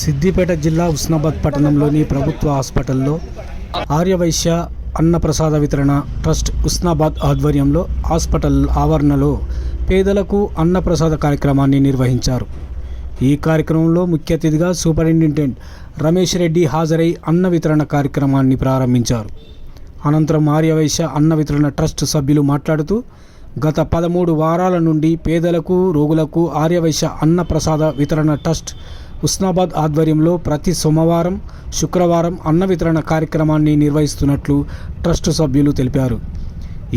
సిద్దిపేట జిల్లా ఉస్నాబాద్ పట్టణంలోని ప్రభుత్వ హాస్పిటల్లో ఆర్యవైశ్య అన్నప్రసాద వితరణ ట్రస్ట్ ఉస్నాబాద్ ఆధ్వర్యంలో హాస్పిటల్ ఆవరణలో పేదలకు అన్నప్రసాద కార్యక్రమాన్ని నిర్వహించారు. ఈ కార్యక్రమంలో ముఖ్య అతిథిగా సూపరింటెండెంట్ రమేష్ రెడ్డి హాజరై అన్న వితరణ కార్యక్రమాన్ని ప్రారంభించారు. అనంతరం ఆర్యవైశ్య అన్న వితరణ ట్రస్ట్ సభ్యులు మాట్లాడుతూ గత పదమూడు వారాల నుండి పేదలకు రోగులకు ఆర్యవైశ్య అన్న ప్రసాద వితరణ ట్రస్ట్ ఉస్నాబాద్ ఆధ్వర్యంలో ప్రతి సోమవారం శుక్రవారం అన్న వితరణ కార్యక్రమాన్ని నిర్వహిస్తున్నట్లు ట్రస్ట్ సభ్యులు తెలిపారు.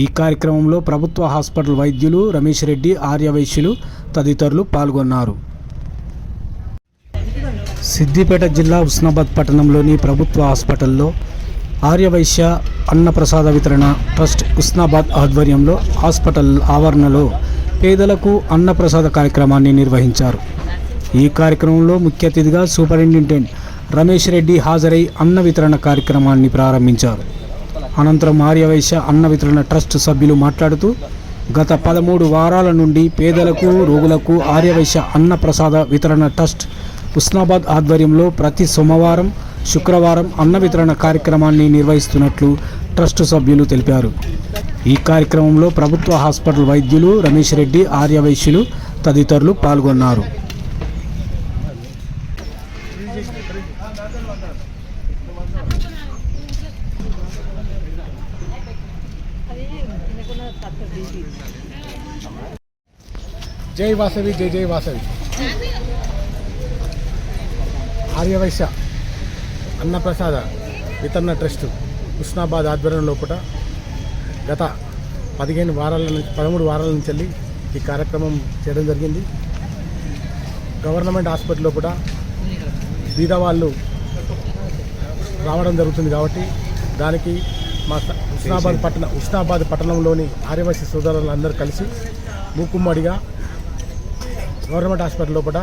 ఈ కార్యక్రమంలో ప్రభుత్వ హాస్పిటల్ వైద్యులు రమేష్ రెడ్డి ఆర్యవైశ్యులు తదితరులు పాల్గొన్నారు. సిద్దిపేట జిల్లా ఉస్నాబాద్ పట్టణంలోని ప్రభుత్వ హాస్పిటల్లో ఆర్యవైశ్య అన్నప్రసాద వితరణ ట్రస్ట్ ఉస్నాబాద్ ఆధ్వర్యంలో హాస్పిటల్ ఆవరణలో పేదలకు అన్నప్రసాద కార్యక్రమాన్ని నిర్వహించారు. ఈ కార్యక్రమంలో ముఖ్య అతిథిగా సూపరింటెండెంట్ రమేష్ రెడ్డి హాజరై అన్న వితరణ కార్యక్రమాన్ని ప్రారంభించారు. అనంతరం ఆర్యవైశ్య అన్న వితరణ ట్రస్ట్ సభ్యులు మాట్లాడుతూ గత పదమూడు వారాల నుండి పేదలకు రోగులకు ఆర్యవైశ్య అన్న ప్రసాద వితరణ ట్రస్ట్ ఉస్నాబాద్ ఆధ్వర్యంలో ప్రతి సోమవారం శుక్రవారం అన్న వితరణ కార్యక్రమాన్ని నిర్వహిస్తున్నట్లు ట్రస్ట్ సభ్యులు తెలిపారు. ఈ కార్యక్రమంలో ప్రభుత్వ హాస్పిటల్ వైద్యులు రమేష్ రెడ్డి ఆర్యవైశ్యులు తదితరులు పాల్గొన్నారు. జై వాసవి జై జై వాసవి. ఆర్యవైశ్య అన్నప్రసాద వితరణ ట్రస్ట్ హుస్నాబాద్ ఆధ్వర్యం లోపల గత పదిహేను వారాల నుంచి పదమూడు వారాల నుంచి వెళ్ళి ఈ కార్యక్రమం చేయడం జరిగింది. గవర్నమెంట్ హాస్పిటల్ కూడా బీదవాళ్ళు రావడం జరుగుతుంది కాబట్టి దానికి మా స- ఉస్నాబాద్ పట్టణ ఉస్నాబాద్ పట్టణంలోని ఆర్యవైశ్య సోదరులందరూ కలిసి మూకుమ్మడిగా గవర్నమెంట్ హాస్పిటల్ లోపల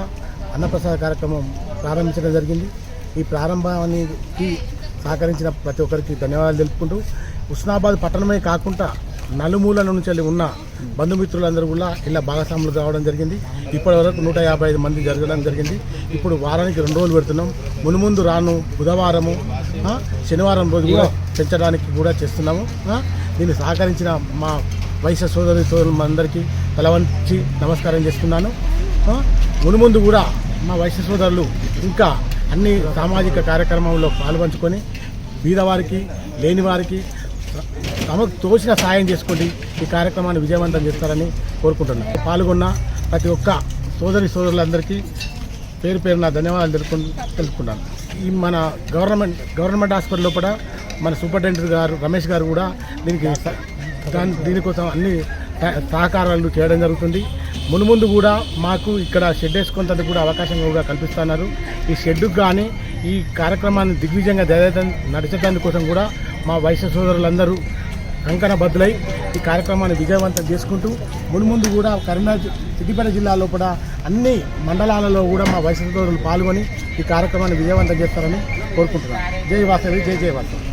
అన్నప్రసాద కార్యక్రమం ప్రారంభించడం జరిగింది. ఈ ప్రారంభానికి సహకరించిన ప్రతి ఒక్కరికి ధన్యవాదాలు తెలుపుకుంటూ ఉస్నాబాద్ పట్టణమే కాకుండా నలుమూలల నుంచి ఉన్న బంధుమిత్రులందరూ కూడా ఇలా భాగస్వాములు కావడం జరిగింది. ఇప్పటి వరకు నూట యాభై ఐదు మంది జరగడం జరిగింది. ఇప్పుడు వారానికి రెండు రోజులు పెడుతున్నాం. మునుముందు రాను బుధవారము శనివారం రోజు కూడా పెంచడానికి కూడా చేస్తున్నాము. దీన్ని సహకరించిన మా వైశ్య సోదరి సోదరులందరికీ తలవంచి నమస్కారం చేస్తున్నాను. మునుముందు కూడా మా వైశ్య సోదరులు ఇంకా అన్ని సామాజిక కార్యక్రమంలో పాల్పంచుకొని బీదవారికి లేని వారికి తమకు తోచిన సాయం చేసుకోండి. ఈ కార్యక్రమాన్ని విజయవంతం చేస్తారని కోరుకుంటున్నాను పాల్గొన్న ప్రతి ఒక్క సోదరి సోదరులందరికీ పేరు పేరున ధన్యవాదాలు తెలుపు తెలుపుకున్నాను ఈ మన గవర్నమెంట్ గవర్నమెంట్ హాస్పిటల్ లోపల మన సూపరింటెండెంట్ గారు రమేష్ గారు కూడా దీనికి స- దాని దీనికోసం అన్ని సహకారాలు చేయడం జరుగుతుంది. మునుముందు కూడా మాకు ఇక్కడ షెడ్ వేసుకున్నందుకు కూడా అవకాశం కూడా కల్పిస్తున్నారు. ఈ షెడ్డుకు కానీ ఈ కార్యక్రమాన్ని దిగ్విజయంగా జరగడం కోసం కూడా మా వైశ్య సోదరులందరూ కంకణ బద్దులై ఈ కార్యక్రమాన్ని విజయవంతం చేసుకుంటూ మునుముందు కూడా కరీంనగర్ సిద్దిపేట జిల్లాలో కూడా అన్ని మండలాలలో కూడా మా వైశ్య సోదరులు పాల్గొని ఈ కార్యక్రమాన్ని విజయవంతం చేస్తారని కోరుకుంటున్నాను. జై వాసవి జై జై వాసవి.